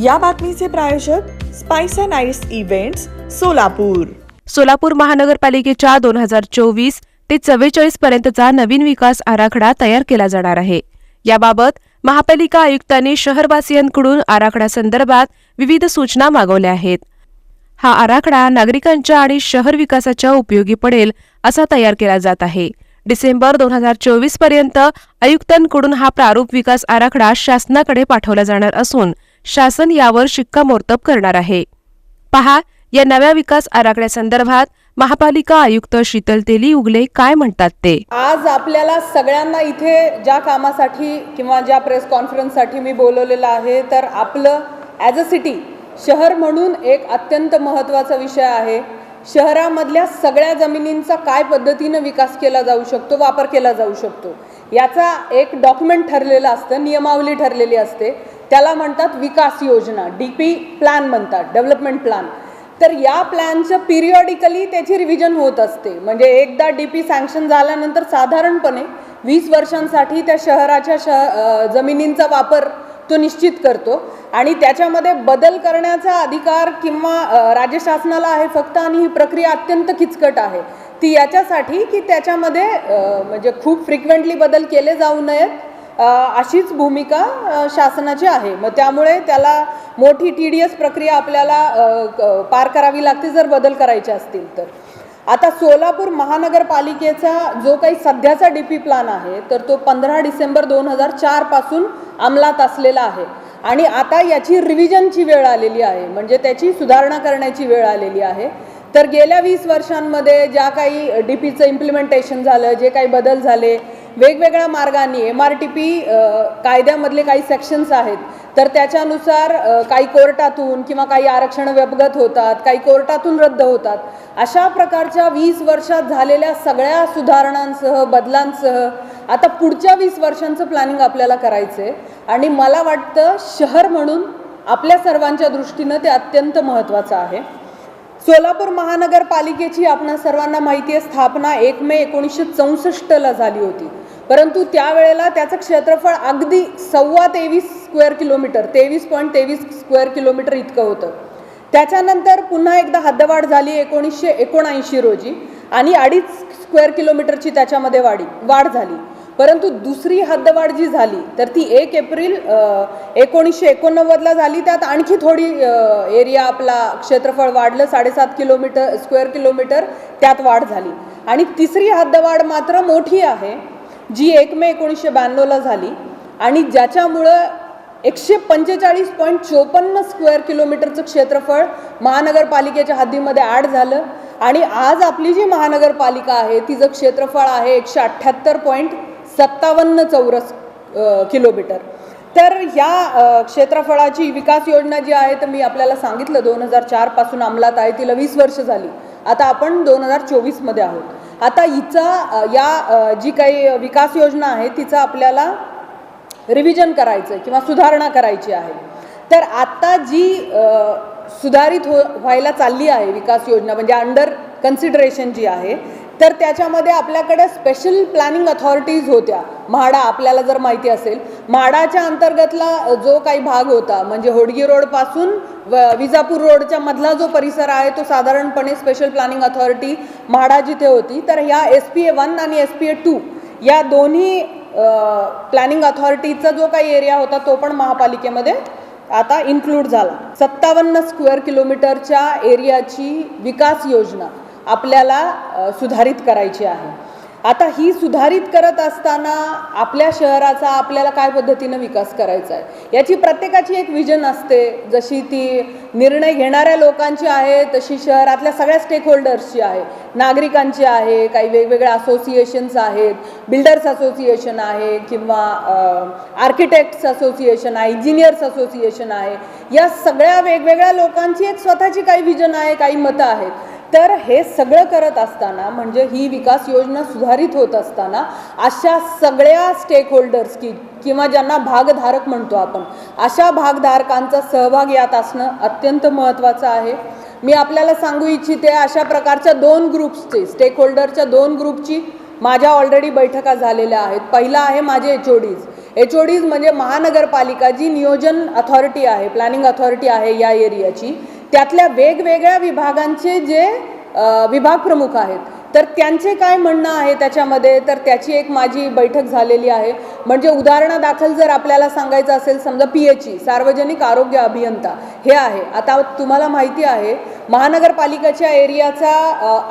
या बातमीचे प्रायोजक Spice and Ice events Solapur. Solapur महानगरपालिकेच्या दोन हजार चोवीस ते चव्वेचाळीस पर्यंतचा नवीन विकास आराखडा तयार केला जाणार आहे. याबाबत महापालिका आयुक्तांनी शहरवासियांकडून आराखड्यासंदर्भात विविध सूचना मागवल्या आहेत. हा आराखडा नागरिकांच्या आणि शहर विकासाच्या उपयोगी पडेल असा तयार केला जात आहे. डिसेंबर दोन हजार चोवीसपर्यंत आयुक्तांकडून हा प्रारूप विकास आराखडा शासनाकडे पाठवला जाणार असून शासन यावर शिक्कामोर्तब करणार आहे. पहा या नव्या विकास आराखड्यासंदर्भात महापालिका आयुक्त शीतल तेली उगले काय म्हणतात ते? आज आपल्याला सगळ्यांना इथे ज्या कामासाठी किंवा ज्या प्रेस कॉन्फरन्ससाठी मी बोलवलेलं आहे तर आपलं ॲज अ सिटी शहर म्हणून एक अत्यंत महत्त्वाचा विषय आहे. शहरामधल्या सगळ्या जमिनींचा काय पद्धतीनं विकास केला जाऊ शकतो वापर केला जाऊ शकतो याचा एक डॉक्युमेंट ठरलेलं असतं नियमावली ठरलेली असते. त्याला म्हणतात विकास योजना डी पी प्लॅन म्हणतात डेव्हलपमेंट प्लॅन तर या प्लॅनचं पिरियॉडिकली त्याची रिव्हिजन होत असते. म्हणजे एकदा डी पी सँक्शन झाल्यानंतर साधारणपणे वीस वर्षांसाठी त्या शहराच्या शह जमिनींचा वापर तो निश्चित करतो. आणि त्याच्यामध्ये बदल करण्याचा अधिकार किंवा राज्य शासनाला आहे फक्त आणि ही प्रक्रिया अत्यंत किचकट आहे. ती याच्यासाठी की त्याच्यामध्ये म्हणजे खूप फ्रिक्वेंटली बदल केले जाऊ नयेत. अशीच भूमिका शासनाची आहे. मग त्यामुळे त्याला मोठी टी डी एस प्रक्रिया आपल्याला पार करावी लागते जर बदल करायचे असतील तर. आता सोलापूर महानगरपालिकेचा जो काही सध्याचा डी पी प्लॅन आहे तर तो पंधरा डिसेंबर दोन हजार चारपासून अंमलात असलेला आहे. आणि आता याची रिव्हिजनची वेळ आलेली आहे. म्हणजे त्याची सुधारणा करण्याची वेळ आलेली आहे. तर गेल्या वीस वर्षांमध्ये ज्या काही डी पीचं इम्प्लिमेंटेशन झालं जे काही बदल झाले वेगवेगळ्या मार्गांनी एम आर टी पी कायद्यामधले काही सेक्शन्स आहेत. तर त्याच्यानुसार काही कोर्टातून किंवा काही आरक्षण व्यपगत होतात काही कोर्टातून रद्द होतात. अशा प्रकारच्या वीस वर्षात झालेल्या सगळ्या सुधारणांसह बदलांसह आता पुढच्या वीस वर्षांचं प्लॅनिंग आपल्याला करायचं आहे आणि मला वाटतं शहर म्हणून आपल्या सर्वांच्या दृष्टीनं ते अत्यंत महत्त्वाचं आहे. सोलापूर महानगरपालिकेची आपणा सर्वांना माहिती आहे स्थापना एक मे एकोणीसशे चौसष्टला झाली होती. परंतु त्यावेळेला त्याचं क्षेत्रफळ अगदी सव्वा तेवीस स्क्वेअर किलोमीटर तेवीस पॉईंट तेवीस स्क्वेअर किलोमीटर इतकं होतं. त्याच्यानंतर पुन्हा एकदा हद्दवाढ झाली एकोणीसशे एकोणऐंशी रोजी आणि अडीच स्क्वेअर किलोमीटरची त्याच्यामध्ये वाढी वाढ झाली. परंतु दुसरी हद्दवाढ जी झाली तर ती एक एप्रिल एकोणीसशे एकोणनव्वदला झाली. त्यात आणखी थोडी एरिया आपला क्षेत्रफळ वाढलं साडेसात किलोमीटर स्क्वेअर किलोमीटर त्यात वाढ झाली. आणि तिसरी हद्दवाढ मात्र मोठी आहे. जी एक मे एकोणीसशे ब्याण्णवला झाली आणि ज्याच्यामुळं एकशे पंचेचाळीस पॉईंट चोपन्न स्क्वेअर किलोमीटरचं क्षेत्रफळ महानगरपालिकेच्या हद्दीमध्ये ॲड झालं. आणि आज आपली जी महानगरपालिका आहे तिचं क्षेत्रफळ आहे एकशे अठ्ठ्याहत्तर पॉईंट सत्तावन्न चौरस किलोमीटर. तर ह्या क्षेत्रफळाची विकास योजना जी आहे तर मी आपल्याला सांगितलं दोन हजार चारपासून अंमलात आहे तिला वीस वर्ष झाली. आता आपण दोन हजार चोवीसमध्ये आहोत. आता हिचा या जी काही विकास योजना आहे तिचा आपल्याला रिव्हिजन करायचं आहे किंवा सुधारणा करायची आहे. तर आता जी सुधारित हो व्हायला चालली आहे विकास योजना म्हणजे अंडर कन्सिडरेशन जी आहे तर त्याच्यामध्ये आपल्याकडे स्पेशल प्लॅनिंग अथॉरिटीज होत्या. म्हाडा आपल्याला जर माहिती असेल म्हाडाच्या अंतर्गतला जो काही भाग होता म्हणजे होडगी रोडपासून व विजापूर रोडच्या मधला जो परिसर आहे तो साधारणपणे स्पेशल प्लॅनिंग अथॉरिटी म्हाडा जिथे होती तर ह्या एस पी ए वन आणि एस पी ए टू या दोन्ही प्लॅनिंग अथॉरिटीचा जो काही एरिया होता तो पण महापालिकेमध्ये आता इन्क्लूड झाला. सत्तावन्न स्क्वेअर किलोमीटरच्या एरियाची विकास योजना आपल्याला सुधारित करायची आहे. आता ही सुधारित करत असताना आपल्या शहराचा आपल्याला काय पद्धतीनं विकास करायचा आहे? याची प्रत्येकाची एक विजन असते. जशी ती निर्णय घेणाऱ्या लोकांची आहे तशी शहरातल्या सगळ्या स्टेकहोल्डर्सची आहे. नागरिकांची आहे काही वेगवेगळ्या असोसिएशन्स आहेत. बिल्डर्स असोसिएशन आहे किंवा आर्किटेक्ट्स असोसिएशन आहे इंजिनियर्स असोसिएशन आहे. या सगळ्या वेगवेगळ्या लोकांची एक स्वतःची काही विजन आहे काही मतं आहेत. तर हे सगळं करत असताना म्हणजे ही विकास योजना सुधारित होत असताना अशा सगळ्या स्टेक होल्डर्स की किंवा ज्यांना भागधारक म्हणतो आपण अशा भागधारकांचा सहभाग यात असणं अत्यंत महत्त्वाचं आहे. मी आपल्याला सांगू इच्छिते अशा प्रकारच्या दोन ग्रुप्सचे स्टेक होल्डरच्या दोन ग्रुपची माझ्या ऑलरेडी बैठका झालेल्या आहेत. पहिला आहे माझे H O Ds H O Ds म्हणजे महानगरपालिका जी नियोजन अथॉरिटी आहे प्लॅनिंग अथॉरिटी आहे या एरियाची त्यातल्या वेगवेगळ्या विभागांचे जे विभाग प्रमुख आहेत. तर त्यांचे काय म्हणणं आहे त्याच्यामध्ये? तर त्याची एक माझी बैठक झालेली आहे. म्हणजे उदाहरणादाखल जर आपल्याला सांगायचं असेल समजा पी एच ई सार्वजनिक आरोग्य अभियंता हे आहे. आता तुम्हाला माहिती आहे महानगरपालिकेच्या एरियाचा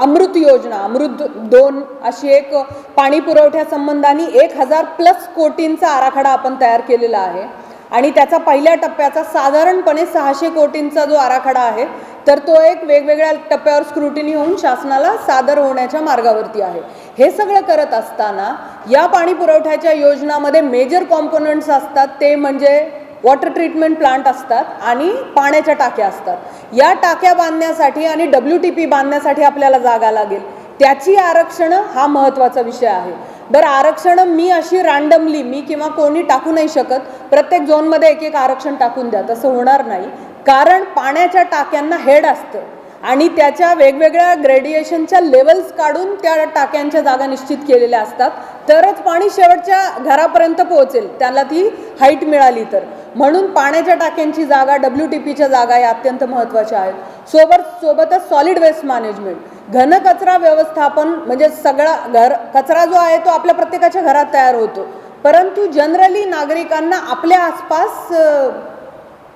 अमृत योजना अमृत दोन अशी एक पाणी पुरवठ्यासंबंधाने एक हजार प्लस कोटींचा आराखडा आपण तयार केलेला आहे. आणि त्याचा पहिल्या टप्प्याचा साधारणपणे सहाशे कोटींचा जो आराखडा आहे तर तो एक वेगवेगळ्या टप्प्यावर स्क्रुटिनी होऊन शासनाला सादर होण्याच्या मार्गावरती आहे. हे सगळं करत असताना या पाणी पुरवठ्याच्या योजनामध्ये मेजर कॉम्पोनंट्स असतात ते म्हणजे वॉटर ट्रीटमेंट प्लांट असतात आणि पाण्याच्या टाक्या असतात. या टाक्या बांधण्यासाठी आणि डब्ल्यू टी पी बांधण्यासाठी आपल्याला जागा लागेल. त्याची आरक्षणं हा महत्त्वाचा विषय आहे. तर आरक्षणं मी अशी रँडमली मी किंवा कोणी टाकू नाही शकत. प्रत्येक झोनमध्ये एक एक आरक्षण टाकून द्या. तसं होणार नाही. कारण पाण्याच्या टाक्यांना हेड असतं. आणि त्याच्या वेगवेगळ्या ग्रेडिएशनच्या लेवल्स काढून त्या टाक्यांच्या जागा निश्चित केलेल्या असतात. तरच पाणी शेवटच्या घरापर्यंत पोहोचेल. त्याला ती हाईट मिळाली तर. म्हणून पाण्याच्या टाक्यांची जागा डब्ल्यू टी पीच्या जागा या अत्यंत महत्त्वाच्या आहेत. सोबत सोबतच सॉलिड वेस्ट मॅनेजमेंट घन कचरा व्यवस्थापन म्हणजे सगळा घर कचरा जो आहे तो आपल्या प्रत्येकाच्या घरात तयार होतो. परंतु जनरली नागरिकांना आपल्या आसपास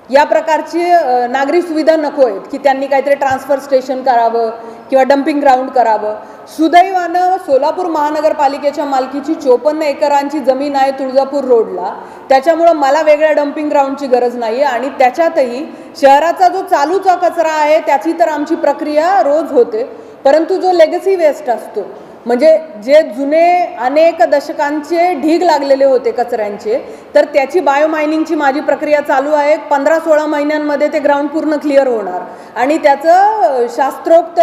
या प्रकारची नागरी सुविधा नको आहेत की त्यांनी काहीतरी ट्रान्सफर स्टेशन करावं किंवा डम्पिंग ग्राउंड करावं. सुदैवानं सोलापूर महानगरपालिकेच्या मालकीची चोपन्न एकरांची जमीन आहे तुळजापूर रोडला. त्याच्यामुळं मला वेगळ्या डम्पिंग ग्राउंडची गरज नाही आहे आणि त्याच्यातही शहराचा जो चालूचा कचरा आहे त्याची तर आमची प्रक्रिया रोज होते. परंतु जो लेगसी वेस्ट असतो म्हणजे जे जुने अनेक दशकांचे ढीग लागलेले होते कचऱ्यांचे तर त्याची बायोमायनिंगची माझी प्रक्रिया चालू आहे. पंधरा सोळा महिन्यांमध्ये ते ग्राउंड पूर्ण क्लिअर होणार. आणि त्याचं शास्त्रोक्त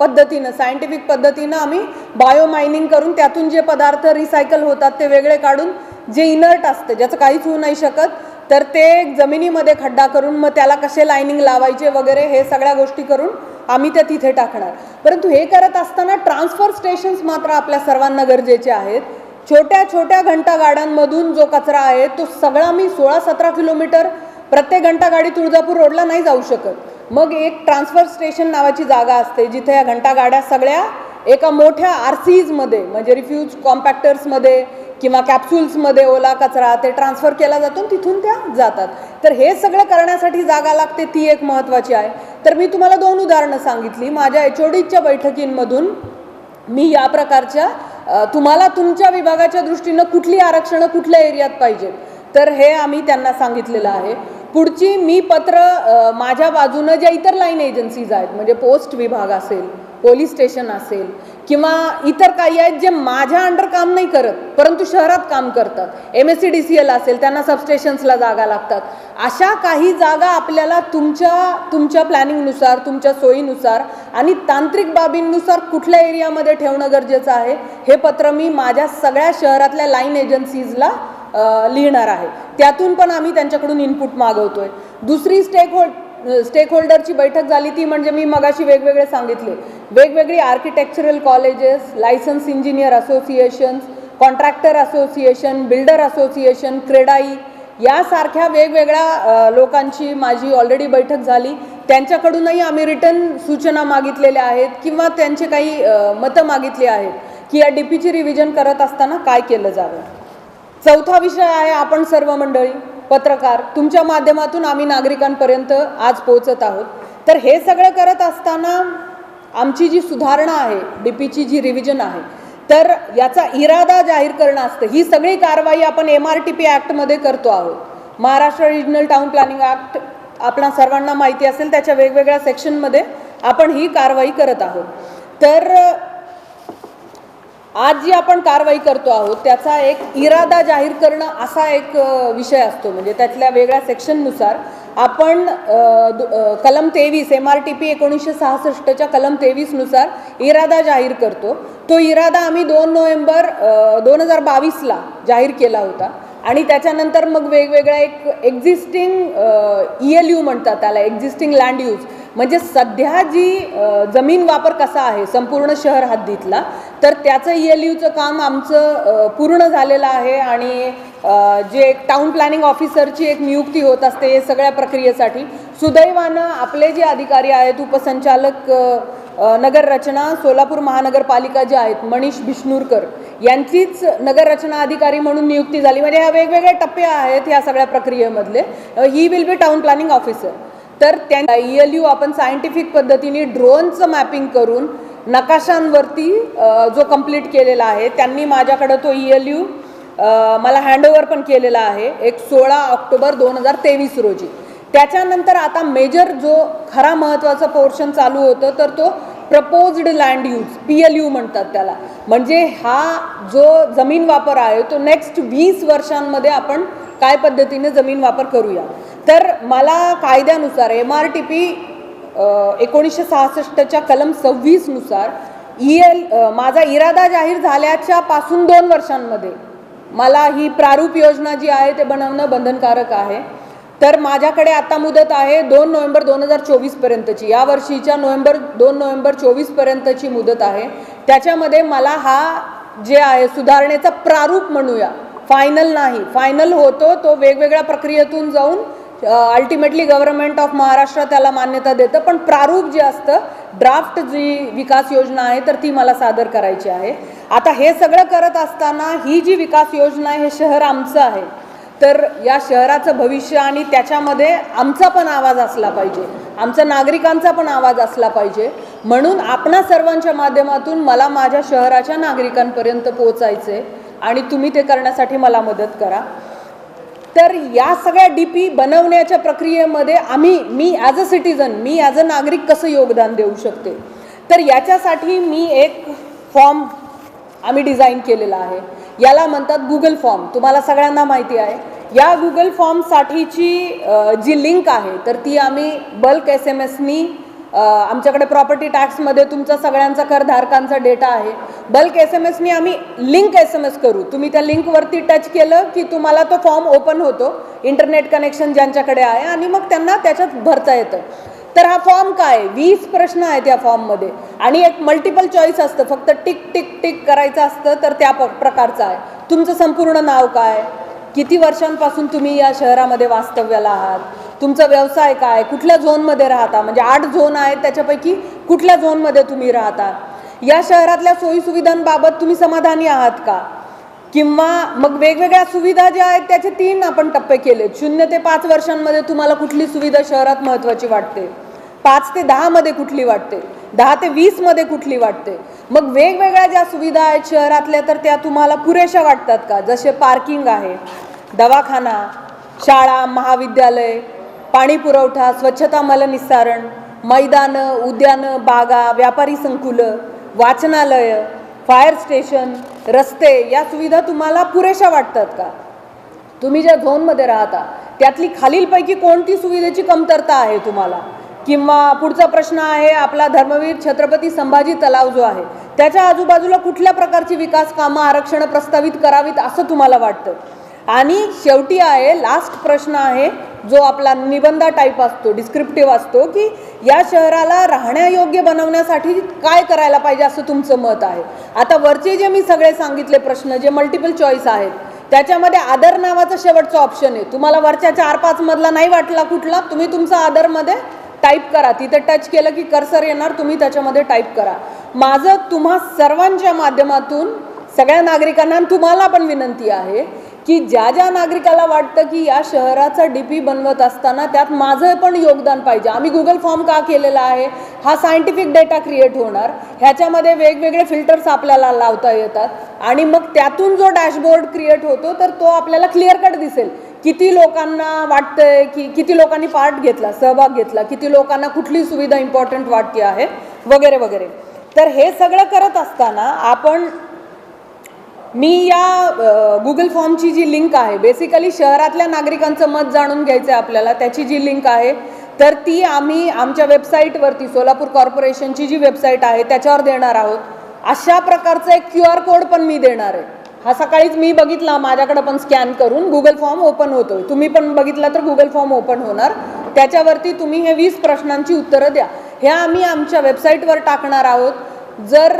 पद्धतीनं सायंटिफिक पद्धतीनं आम्ही बायोमायनिंग करून त्यातून जे पदार्थ रिसायकल होतात ते वेगळे काढून जे इनर्ट असतं ज्याचं काहीच होऊ नाही शकत तर ते जमिनीमध्ये खड्डा करून मग त्याला कसे लायनिंग लावायचे वगैरे हे सगळ्या गोष्टी करून आम्ही त्या तिथे टाकणार. परंतु हे करत असताना ट्रान्सफर स्टेशन्स मात्र आपल्या सर्वांना गरजेचे आहेत. छोट्या छोट्या घंटा गाड्यांमधून जो कचरा आहे तो सगळा मी सोळा सतरा किलोमीटर प्रत्येक घंटा गाडी तुळजापूर रोडला नाही जाऊ शकत. मग एक ट्रान्सफर स्टेशन नावाची जागा असते जिथे या घंटा गाड्या सगळ्या एका मोठ्या आर सीजमध्ये म्हणजे रिफ्यूज कॉम्पॅक्टर्समध्ये किंवा कॅप्सूल्समध्ये ओला कचरा ते ट्रान्सफर केला जातो आणि तिथून त्या जातात. तर हे सगळं करण्यासाठी जागा लागते ती एक महत्त्वाची आहे. तर मी तुम्हाला दोन उदाहरणं सांगितली. माझ्या एच ओ डीच्या बैठकींमधून मी या प्रकारच्या तुम्हाला तुमच्या विभागाच्या दृष्टीनं कुठली आरक्षणं कुठल्या एरियात पाहिजेत? तर हे आम्ही त्यांना सांगितलेलं आहे. पुढची मी पत्र माझ्या बाजूनं ज्या इतर लाईन एजन्सीज आहेत म्हणजे पोस्ट विभाग असेल पोलीस स्टेशन असेल किंवा इतर काही आहेत जे माझ्या अंडर काम नाही करत परंतु शहरात काम करतात. M S C D C L असेल त्यांना सबस्टेशन्सला जागा लागतात. अशा काही जागा आपल्याला तुमच्या तुमच्या प्लॅनिंगनुसार तुमच्या सोयीनुसार आणि तांत्रिक बाबींनुसार कुठल्या एरियामध्ये ठेवणं गरजेचं आहे हे पत्र मी माझ्या सगळ्या शहरातल्या लाईन एजन्सीजला लिहिणार आहे. त्यातून पण आम्ही त्यांच्याकडून इनपुट मागवतोय. दुसरी स्टेक होल्ड स्टेक होल्डरची बैठक झाली ती म्हणजे मी मगाशी वेगवेगळे सांगितले. वेगवेगळी architectural colleges license engineer associations contractor association builder association CREDAI यासारख्या वेगवेगळ्या लोकांची माझी ऑलरेडी बैठक झाली. त्यांच्याकडूनही आम्ही रिटर्न सूचना मागितलेल्या आहेत किंवा त्यांचे काही मतं मागितली आहेत की या डी पीची रिव्हिजन करत असताना काय केलं जावं? चौथा विषय आहे आपण सर्व मंडळी. पत्रकार तुमच्या माध्यमातून आम्ही नागरिकांपर्यंत आज पोहोचत आहोत. तर हे सगळं करत असताना आमची जी सुधारणा आहे डी पीची जी रिव्हिजन आहे तर याचा इरादा जाहीर करणं असतं. ही सगळी कारवाई आपण एम आर टी पी ॲक्टमध्ये करतो आहोत. Maharashtra regional town planning act आपणा सर्वांना माहिती असेल त्याच्या वेगवेगळ्या सेक्शनमध्ये आपण ही कारवाई करत आहोत. तर आज जी आपण कारवाई करतो आहोत त्याचा एक इरादा जाहीर करणं असा एक विषय असतो. म्हणजे त्यातल्या वेगळ्या सेक्शननुसार आपण दु- कलम तेवीस एम आर टी पी एकोणीसशे सहासष्टच्या कलम तेवीसनुसार इरादा जाहीर करतो. तो इरादा आम्ही दोन नोव्हेंबर दोन हजार बावीसला जाहीर केला होता. आणि त्याच्यानंतर मग वेगवेगळ्या एक एक्झिस्टिंग ई एल यू म्हणतात त्याला एक्झिस्टिंग लँड यूज म्हणजे सध्या जी जमीन वापर कसा आहे संपूर्ण शहर हद्दीतला तर त्याचं ई एल यूचं काम आमचं पूर्ण झालेलं आहे आणि जे टाउन प्लॅनिंग ऑफिसरची एक नियुक्ती होत असते हे सगळ्या प्रक्रियेसाठी सुदैवानं आपले जे अधिकारी आहेत उपसंचालक नगर रचना सोलापूर महानगरपालिका ज्या आहेत मनीष बिष्णूरकर यांचीच नगर रचना अधिकारी म्हणून नियुक्ती झाली. म्हणजे ह्या वेगवेगळे टप्पे आहेत ह्या सगळ्या प्रक्रियेमधले. ही will be town planning officer तर त्या ई एल यू आपण सायंटिफिक पद्धतीने ड्रोनचं मॅपिंग करून नकाशांवरती जो कंप्लीट केलेला आहे त्यांनी माझ्याकडं तो ई एल यू मला हँडओव्हर पण केलेला आहे एक सोळा ऑक्टोबर दोन हजार तेवीस रोजी. त्याच्यानंतर आता मेजर जो खरा महत्त्वाचा पोर्शन चालू होतं तर तो proposed land use P L U म्हणतात त्याला. म्हणजे हा जो जमीन वापर आहे तो नेक्स्ट वीस वर्षांमध्ये आपण काय पद्धतीने जमीन वापर करूया? तर मला कायद्यानुसार एम आर टी पी एकोणीसशे सहासष्टच्या कलम सव्वीसनुसार ई एल माझा इरादा जाहीर झाल्याच्या पासून दोन वर्षांमध्ये मला ही प्रारूप योजना जी आहे ते बनवणं बंधनकारक आहे. तर माझ्याकडे आता मुदत आहे दोन नोव्हेंबर दोन हजार चोवीसपर्यंतची या वर्षीच्या नोव्हेंबर दोन नोव्हेंबर चोवीसपर्यंतची मुदत आहे. त्याच्यामध्ये मला हा जे आहे सुधारणेचा प्रारूप म्हणूया. फायनल नाही. फायनल होतो तो वेगवेगळ्या प्रक्रियेतून जाऊन अल्टिमेटली गव्हर्नमेंट ऑफ महाराष्ट्र त्याला मान्यता देतं. पण प्रारूप जे असतं ड्राफ्ट जी विकास योजना आहे तर ती मला सादर करायची आहे. आता हे सगळं करत असताना ही जी विकास योजना आहे हे शहर आमचं आहे. तर या शहराचं भविष्य आणि त्याच्यामध्ये आमचा पण आवाज असला पाहिजे. आमचा नागरिकांचा पण आवाज असला पाहिजे. म्हणून आपणा सर्वांच्या माध्यमातून मला माझ्या शहराच्या नागरिकांपर्यंत पोचायचे आणि तुम्ही ते करण्यासाठी मला मदत करा. तर या सगळ्या डी पी बनवण्याच्या प्रक्रियेमध्ये आम्ही मी ॲज अ सिटीजन मी ॲज अ नागरिक कसं योगदान देऊ शकते? तर याच्यासाठी मी एक फॉर्म आम्ही डिझाईन केलेला आहे. याला म्हणतात गुगल फॉर्म तुम्हाला सगळ्यांना माहिती आहे. या गुगल फॉर्मसाठीची जी लिंक आहे तर ती आम्ही बल्क एस एम एसनी आमच्याकडे प्रॉपर्टी टॅक्समध्ये तुमचा सगळ्यांचा करधारकांचा डेटा आहे. बल्क एस एम एसनी आम्ही लिंक एस एम एस करू. तुम्ही त्या लिंकवरती टच केलं की तुम्हाला तो फॉर्म ओपन होतो. इंटरनेट कनेक्शन ज्यांच्याकडे आहे आणि मग त्यांना त्याच्यात भरता येतं. तर हा फॉर्म काय? वीस प्रश्न आहेत या फॉर्ममध्ये. आणि एक मल्टिपल चॉईस असतं. फक्त टिक टिक टिक करायचं असतं तर त्या प- प्रकारचं आहे. तुमचं संपूर्ण नाव काय? किती वर्षांपासून तुम्ही या शहरामध्ये वास्तव्याला आहात? तुमचा व्यवसाय काय? कुठल्या झोनमध्ये राहता? म्हणजे आठ झोन आहेत त्याच्यापैकी कुठल्या झोनमध्ये तुम्ही राहता? या शहरातल्या सोयीसुविधांबाबत तुम्ही समाधानी आहात का? किंवा मग वेगवेगळ्या सुविधा ज्या आहेत त्याचे तीन आपण टप्पे केलेत. शून्य ते पाच वर्षांमध्ये तुम्हाला कुठली सुविधा शहरात महत्त्वाची वाटते? पाच ते दहामध्ये कुठली वाटते? दहा ते वीसमध्ये कुठली वाटते? मग वेगवेगळ्या ज्या सुविधा आहेत शहरातल्या तर त्या तुम्हाला पुरेशा वाटतात का? जसे पार्किंग आहे दवाखाना शाळा महाविद्यालय पाणी पुरवठा स्वच्छता मलनिस्सारण मैदानं उद्यानं बागा व्यापारी संकुलं वाचनालय फायर स्टेशन रस्ते या सुविधा तुम्हाला पुरेशा वाटतात का? तुम्ही ज्या झोनमध्ये राहता त्यातली खालीलपैकी कोणती सुविधेची कमतरता आहे तुम्हाला? किंवा पुढचा प्रश्न आहे आपला धर्मवीर छत्रपती संभाजी तलाव जो आहे त्याच्या आजूबाजूला कुठल्या प्रकारची विकास कामं आरक्षण प्रस्तावित करावीत असं तुम्हाला वाटतं? आणि शेवटी आहे लास्ट प्रश्न आहे जो आपला निबंधा टाईप असतो डिस्क्रिप्टिव्ह असतो की या शहराला राहण्यायोग्य बनवण्यासाठी काय करायला पाहिजे असं तुमचं मत आहे? आता वरचे जे मी सगळे सांगितले प्रश्न जे मल्टिपल चॉईस आहेत त्याच्यामध्ये आदर नावाचं शेवटचं ऑप्शन आहे. तुम्हाला वरच्या चार पाच मधला नाही वाटला कुठला तुम्ही तुमचा आदरमध्ये टाईप करा. तिथे टच केलं की कर्सर येणार तुम्ही त्याच्यामध्ये टाईप करा. माझं तुम्हा सर्वांच्या माध्यमातून सगळ्या नागरिकांना तुम्हाला पण विनंती आहे की ज्या ज्या नागरिकाला वाटतं की या शहराचा डी पी बनवत असताना त्यात माझं पण योगदान पाहिजे. आम्ही गुगल फॉर्म का केलेला आहे? हा सायंटिफिक डेटा क्रिएट होणार. ह्याच्यामध्ये वेगवेगळे फिल्टर्स आपल्याला लावता येतात. आणि मग त्यातून जो डॅशबोर्ड क्रिएट होतो तर तो आपल्याला क्लिअर कट दिसेल. किती लोकांना वाटतंय की किती लोकांनी पार्ट घेतला सहभाग घेतला किती लोकांना कुठली सुविधा इम्पॉर्टंट वाटते आहे वगैरे वगैरे. तर हे सगळं करत असताना आपण मी या गुगल फॉर्मची जी लिंक आहे बेसिकली शहरातल्या नागरिकांचं मत जाणून घ्यायचं आहे आपल्याला त्याची जी लिंक आहे तर ती आम्ही आमच्या वेबसाईटवरती सोलापूर कॉर्पोरेशनची जी वेबसाईट आहे त्याच्यावर देणार आहोत. अशा प्रकारचा एक क्यू आर कोड पण मी देणार आहे. हा सकाळीच मी बघितला माझ्याकडे पण स्कॅन करून गुगल फॉर्म ओपन होतोय. तुम्ही पण बघितला तर गुगल फॉर्म ओपन होणार. त्याच्यावरती तुम्ही हे वीस प्रश्नांची उत्तरं द्या. हे आम्ही आमच्या वेबसाईटवर टाकणार आहोत. जर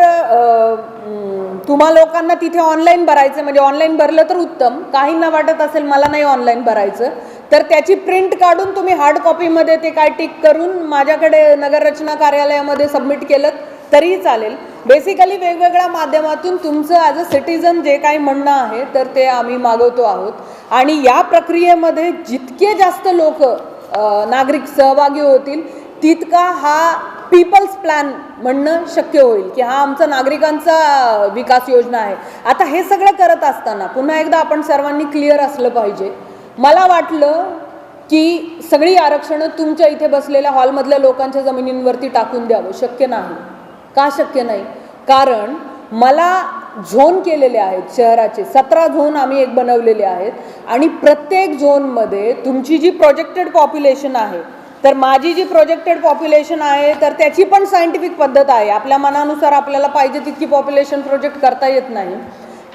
तुम्हा लोकांना तिथे ऑनलाईन भरायचं म्हणजे ऑनलाईन भरलं तर उत्तम. काहींना वाटत असेल मला नाही ऑनलाईन भरायचं. तर त्याची प्रिंट काढून तुम्ही हार्ड कॉपीमध्ये ते काय टिक करून माझ्याकडे नगररचना कार्यालयामध्ये सबमिट केलं तरीही चालेल. बेसिकली वेगवेगळ्या माध्यमातून तुमचं ॲज अ सिटीजन जे काही म्हणणं आहे तर ते आम्ही मागवतो आहोत. आणि या प्रक्रियेमध्ये जितके जास्त लोक नागरिक सहभागी होतील तितका हा पीपल्स प्लॅन म्हणणं शक्य होईल की हा आमचा नागरिकांचा विकास योजना आहे. आता हे सगळं करत असताना पुन्हा एकदा आपण सर्वांनी क्लिअर असलं पाहिजे. मला वाटलं की सगळी आरक्षणं तुमच्या इथे बसलेल्या हॉलमधल्या लोकांच्या जमिनींवरती टाकून द्यावं शक्य नाही. का शक्य नाही? कारण मला झोन केलेले आहेत शहराचे. सतरा झोन आम्ही एक बनवलेले आहेत. आणि प्रत्येक झोनमध्ये तुमची जी प्रोजेक्टेड पॉप्युलेशन आहे तर माझी जी प्रोजेक्टेड पॉप्युलेशन आहे तर त्याची पण सायंटिफिक पद्धत आहे. आपल्या मनानुसार आपल्याला पाहिजे तितकी पॉप्युलेशन प्रोजेक्ट करता येत नाही.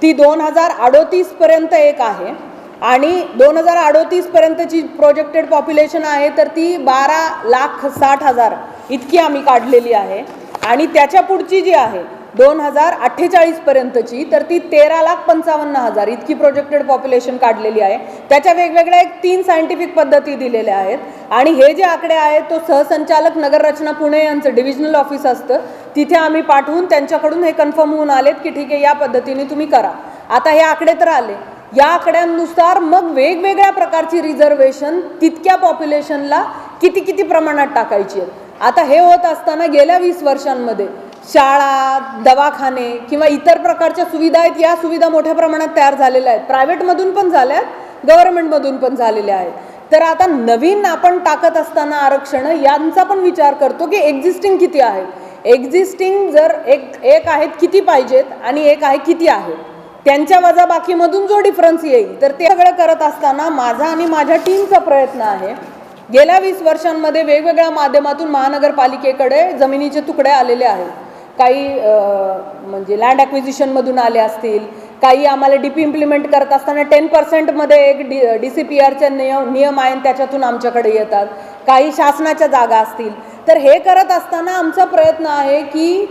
ती दोन हजार अडोतीसपर्यंत एक आहे. आणि दोन हजार अडोतीसपर्यंतची प्रोजेक्टेड पॉप्युलेशन आहे तर ती बारा लाख साठ हजार इतकी आम्ही काढलेली आहे. आणि त्याच्या पुढची जी आहे दोन हजार अठ्ठेचाळीसपर्यंतची तर ती तेरा लाख पंचावन्न हजार इतकी प्रोजेक्टेड पॉप्युलेशन काढलेली आहे. त्याच्या वेगवेगळ्या एक तीन सायंटिफिक पद्धती दिलेल्या आहेत. आणि हे जे आकडे आहेत तो सहसंचालक नगररचना पुणे यांचं डिव्हिजनल ऑफिस असतं. तिथे आम्ही पाठवून त्यांच्याकडून हे कन्फर्म होऊन आलेत की ठीक आहे या पद्धतीने तुम्ही करा. आता हे आकडे तर आले. या आकड्यांनुसार मग वेगवेगळ्या प्रकारची रिझर्वेशन तितक्या पॉप्युलेशनला किती किती प्रमाणात टाकायची आहेत? आता हे होत असताना गेल्या वीस वर्षांमध्ये शाळा दवाखाने किंवा इतर प्रकारच्या सुविधा आहेत या सुविधा मोठ्या प्रमाणात तयार झालेल्या आहेत. प्रायव्हेटमधून पण झाल्या आहेत गव्हर्नमेंटमधून पण झालेल्या आहेत. तर आता नवीन आपण टाकत असताना आरक्षण यांचा पण विचार करतो की एक्झिस्टिंग किती आहेत एक्झिस्टिंग जर एक एक आहेत किती पाहिजेत आणि एक आहे किती आहे? त्यांच्या वजाबाकीमधून जो डिफरन्स येईल तर ते सगळं करत असताना माझा आणि माझ्या टीमचा प्रयत्न आहे गेल्या वीस वर्षांमध्ये वेगवेगळ्या माध्यमातून महानगरपालिकेकडे जमिनीचे तुकडे आलेले आहेत. काही म्हणजे लँड ॲक्विजिशनमधून आले असतील काही आम्हाला डी पी इम्प्लिमेंट करत असताना टेन पर्सेंटमध्ये एक डी डी सी पी आरचे नियम नियम आहे त्याच्यातून आमच्याकडे येतात. काही शासनाच्या जागा असतील. तर हे करत असताना आमचा प्रयत्न आहे की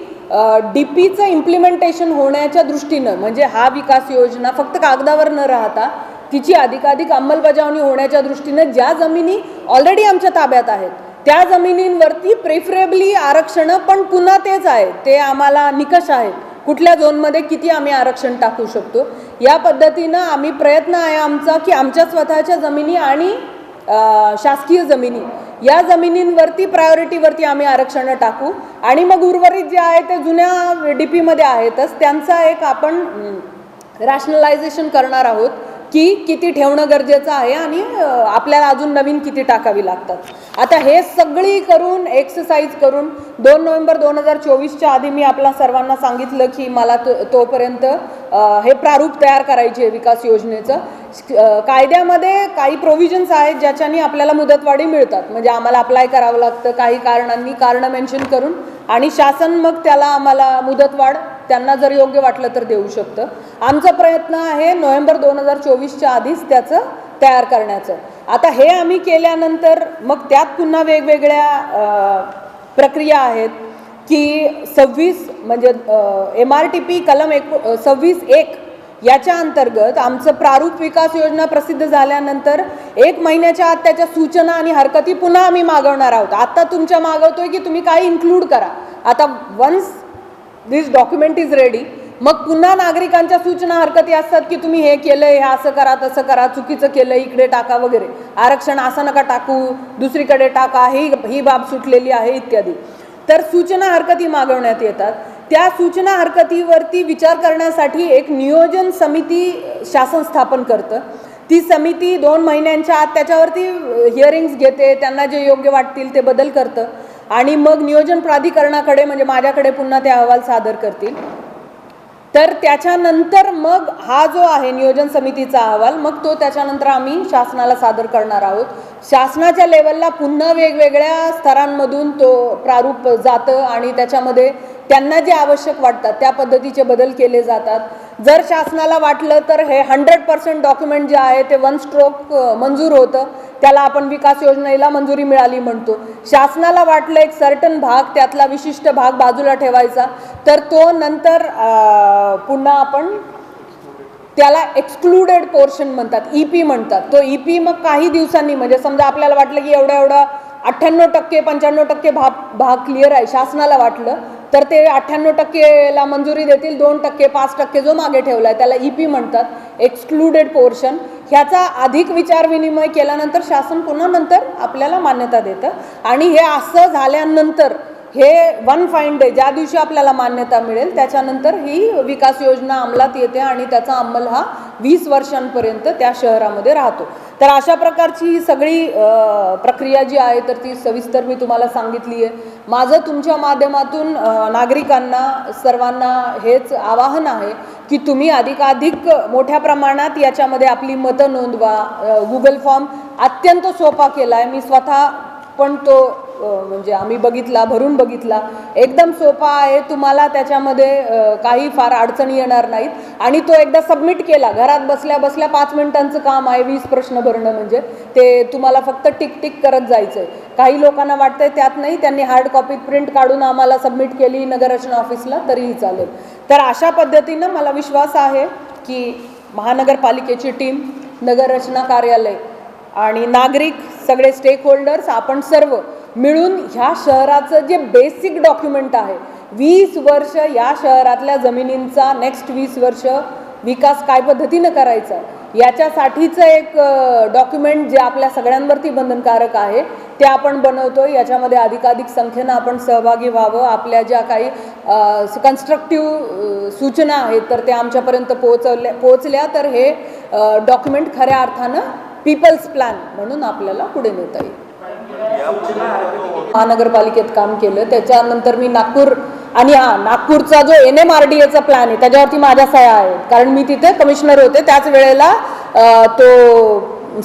डी पीचं इम्प्लिमेंटेशन होण्याच्या दृष्टीनं म्हणजे हा विकास योजना फक्त कागदावर न राहता तिची अधिकाधिक अंमलबजावणी होण्याच्या दृष्टीनं ज्या जमिनी ऑलरेडी आमच्या ताब्यात आहेत त्या जमिनींवरती प्रेफरेबली आरक्षणं पण पुन्हा तेच आहे ते आम्हाला निकष आहेत. कुठल्या झोनमध्ये किती आम्ही आरक्षण टाकू शकतो? या पद्धतीनं आम्ही प्रयत्न आहे आमचा की आमच्या स्वतःच्या जमिनी आणि शासकीय जमिनी या जमिनींवरती प्रायोरिटीवरती आम्ही आरक्षणं टाकू. आणि मग उर्वरित जे आहे ते जुन्या डी पीमध्ये आहेतच त्यांचा एक आपण रॅशनलायझेशन करणार आहोत. की किती ठेवणं गरजेचं आहे आणि आपल्याला अजून नवीन किती टाकावी लागतात. आता हे सगळी करून एक्सरसाइज करून दोन नोव्हेंबर दोन हजार चोवीसच्या आधी मी आपल्या सर्वांना सांगितलं की मला तो तोपर्यंत हे प्रारूप तयार करायचे आहे विकास योजनेचं. कायद्यामध्ये काही प्रोव्हिजन्स आहेत ज्याच्यानी आपल्याला मुदतवाढी मिळतात. म्हणजे आम्हाला अप्लाय करावं लागतं काही कारणांनी कारणं मेन्शन करून आणि शासन मग त्याला आम्हाला मुदतवाढ त्यांना जर योग्य वाटलं तर देऊ शकतं. आमचा प्रयत्न आहे नोव्हेंबर दोन हजार चोवीसच्या आधीच त्याचं तयार करण्याचं. आता हे आम्ही केल्यानंतर मग त्यात पुन्हा वेगवेगळ्या प्रक्रिया आहेत की सव्वीस म्हणजे एम आर टी पी कलम एक सव्वीस एक याच्या अंतर्गत आमचं प्रारूप विकास योजना प्रसिद्ध झाल्यानंतर एक महिन्याच्या आत त्याच्या सूचना आणि हरकती पुन्हा आम्ही मागवणार आहोत. आत्ता तुमच्या मागवतोय की तुम्ही काय इन्क्लूड करा. आता once this document is ready मग पुन्हा नागरिकांच्या सूचना हरकती असतात की तुम्ही हे केलंय हे असं करा तसं करा चुकीचं केलं इकडे टाका वगैरे. आरक्षण असं नका टाकू दुसरीकडे टाका ही ही बाब सुटलेली आहे इत्यादी. तर सूचना हरकती मागवण्यात येतात. त्या सूचना हरकतीवरती विचार करण्यासाठी एक नियोजन समिती शासन स्थापन करतं. ती समिती दोन महिन्यांच्या आत त्याच्यावरती हिअरिंग्स घेते त्यांना जे योग्य वाटतील ते बदल करतं. आणि मग नियोजन प्राधिकरणाकडे म्हणजे माझ्याकडे पुन्हा ते अहवाल सादर करतील. तर त्याच्यानंतर मग हा जो आहे नियोजन समितीचा अहवाल मग तो त्याच्यानंतर आम्ही शासनाला सादर करणार आहोत. शासनाच्या लेवलला पुन्हा वेगवेगळ्या स्तरांमधून तो प्रारूप जातं आणि त्याच्यामध्ये त्यांना जे आवश्यक वाटतात त्या पद्धतीचे बदल केले जातात. जर शासनाला वाटलं तर हे हंड्रेड पर्सेंट डॉक्युमेंट जे आहे ते वन स्ट्रोक मंजूर होतं. त्याला आपण विकास योजनेला मंजुरी मिळाली म्हणतो. शासनाला वाटलं एक सर्टन भाग त्यातला विशिष्ट भाग बाजूला ठेवायचा. तर तो नंतर पुन्हा आपण त्याला एक्सक्लुडेड पोर्शन म्हणतात ई पी म्हणतात. तो ई पी मग काही दिवसांनी म्हणजे समजा आपल्याला वाटलं की एवढा एवढा अठ्ठ्याण्णव टक्के पंच्याण्णव टक्के भाग भाग क्लिअर आहे शासनाला वाटलं तर ते अठ्ठ्याण्णव टक्केला मंजुरी देतील दोन टक्के पाच टक्के जो मागे ठेवला आहे त्याला ई पी म्हणतात एक्सक्लुडेड पोर्शन ह्याचा अधिक विचार विनिमय केल्यानंतर शासन पुन्हा नंतर आपल्याला मान्यता देतं. आणि हे असं झाल्यानंतर हे वन फाईन डे ज्या दिवशी आपल्याला मान्यता मिळेल त्याच्यानंतर ही विकास योजना अंमलात येते आणि त्याचा अंमल हा वीस वर्षांपर्यंत त्या शहरामध्ये राहतो. तर अशा प्रकारची ही सगळी प्रक्रिया जी आहे तर ती सविस्तर मी तुम्हाला सांगितली आहे. माझं तुमच्या माध्यमातून नागरिकांना सर्वांना हेच आवाहन आहे की तुम्ही अधिकाधिक मोठ्या प्रमाणात याच्यामध्ये आपली मतं नोंदवा. गुगल फॉर्म अत्यंत सोपा केला आहे मी स्वतः पण तो म्हणजे आम्ही बघितला भरून बघितला. एकदम सोपा आहे तुम्हाला त्याच्यामध्ये काही फार अडचणी येणार नाहीत. आणि तो एकदा सबमिट केला घरात बसल्या बसल्या पाच मिनिटांचं काम आहे वीस प्रश्न भरणं म्हणजे. ते तुम्हाला फक्त टिक टिक करत जायचं आहे काही लोकांना वाटतंय त्यात नाही त्यांनी हार्ड कॉपीत प्रिंट काढून आम्हाला सबमिट केली नगररचना ऑफिसला तरीही चालेल. तर अशा पद्धतीनं मला विश्वास आहे की महानगरपालिकेची टीम नगररचना कार्यालय आणि नागरिक सगळे स्टेक होल्डर्स आपण सर्व मिळून ह्या शहराचं जे बेसिक डॉक्युमेंट आहे वीस वर्ष या शहरातल्या जमिनींचा नेक्स्ट वीस वर्ष विकास काय पद्धतीनं करायचा? याच्यासाठीचं एक डॉक्युमेंट जे आपल्या सगळ्यांवरती बंधनकारक आहे ते आपण बनवतो याच्यामध्ये अधिकाधिक संख्येनं आपण सहभागी व्हावं. आपल्या ज्या काही कन्स्ट्रक्टिव्ह सूचना आहेत तर त्या आमच्यापर्यंत पोहोचवल्या पोहोचल्या तर हे डॉक्युमेंट खऱ्या अर्थानं पीपल्स प्लॅन म्हणून आपल्याला पुढे नेता येईल. महानगरपालिकेत काम केलं त्याच्यानंतर मी नागपूर आणि हा नागपूरचा जो एन एम आर डी एचा प्लॅन आहे त्याच्यावरती माझ्या सह्या आहेत कारण मी तिथे कमिशनर होते त्याच वेळेला तो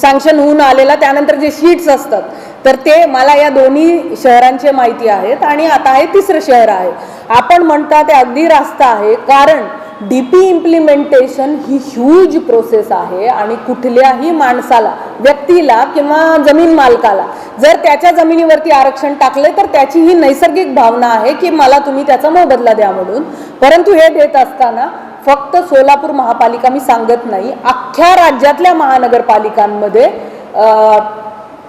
सँक्शन होऊन आलेला त्यानंतर जे शीट्स असतात तर ते मला या दोन्ही शहरांचे माहिती आहेत आणि आता हे तिसरं शहर आहे. आपण म्हणता ते अगदी रास्ता आहे कारण डी पी इम्प्लिमेंटेशन ही ह्यूज प्रोसेस आहे आणि कुठल्याही माणसाला व्यक्तीला किंवा जमीन मालकाला जर त्याच्या जमिनीवरती आरक्षण टाकले तर त्याची ही नैसर्गिक भावना आहे की मला तुम्ही त्याचा मोबदला द्या म्हणून. परंतु हे देत असताना फक्त सोलापूर महापालिका मी सांगत नाही अख्ख्या राज्यातल्या महानगरपालिकांमध्ये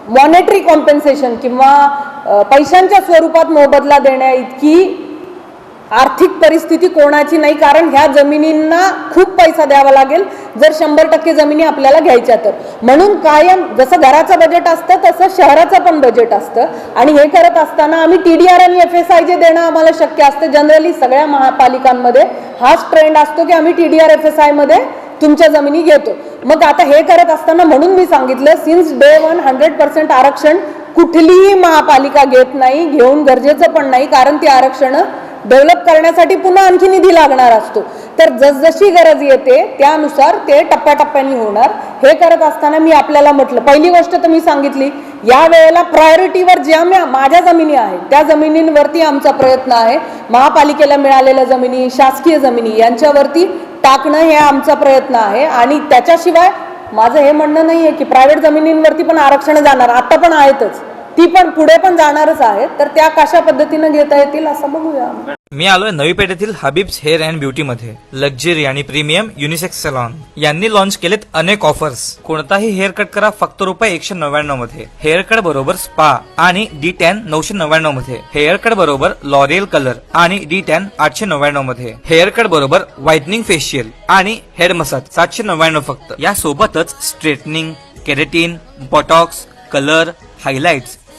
मॉनेटरी कॉम्पेन्सेशन किंवा पैशांच्या स्वरूपात मोबदला देण्या इतकी आर्थिक परिस्थिती कोणाची नाही कारण ह्या जमिनींना खूप पैसा द्यावा लागेल. जर शंभर टक्के जमिनी आपल्याला घ्यायच्या तर म्हणून कायम जसं घराचं बजेट असतं तसं शहराचं पण बजेट असतं. आणि हे करत असताना आम्ही टी डी आर आणि एफ एस आय जे देणं आम्हाला शक्य असतं. जनरली सगळ्या महापालिकांमध्ये हाच ट्रेंड असतो की आम्ही T D R F S आयमध्ये तुमच्या जमिनी घेतो. मग आता हे करत असताना म्हणून मी सांगितलं since day one hundred percent आरक्षण कुठलीही महापालिका घेत नाही घेऊन गरजेचं पण नाही कारण ती आरक्षणं डेव्हलप करण्यासाठी पुन्हा आणखी निधी लागणार असतो. तर जसजशी गरज येते त्यानुसार ते टप्प्याटप्प्याने होणार. हे करत असताना मी आपल्याला म्हटलं पहिली गोष्ट तर मी सांगितली या वेळेला प्रायोरिटीवर ज्या माझ्या जमिनी आहेत त्या जमिनींवरती आमचा प्रयत्न आहे. महापालिकेला मिळालेल्या जमिनी शासकीय जमिनी यांच्यावरती टाकणं हे आमचा प्रयत्न आहे. आणि त्याच्याशिवाय माझं हे म्हणणं नाही आहे की प्रायव्हेट जमिनींवरती पण आरक्षण जाणार. आता पण आहेतच. ती पण पुढे पण जाणारच आहेत तर त्या कशा पद्धतीनं घेता येतील असं बघूया मी आलोय नवी पेठेतील हबीब्स हेअर अँड ब्युटी मध्ये. लक्झरी आणि प्रीमियम युनिसेक्स सलॉन यांनी लॉन्च केलेत अनेक ऑफर्स कोणताही हेअर कट करा फक्त रुपये एकशे नव्याण्णवमध्ये. हेअर कट बरोबर स्पा आणि डी टॅन नऊशे नव्याण्णवमध्ये. हेअर कट बरोबर लॉरियल कलर आणि डी टॅन आठशे नव्याण्णवमध्ये. हेअर कट बरोबर व्हाइटनिंग फेशियल आणि हेड मसाज सातशे नव्याण्णव फक्त. या सोबतच straightening keratin botox colour highlights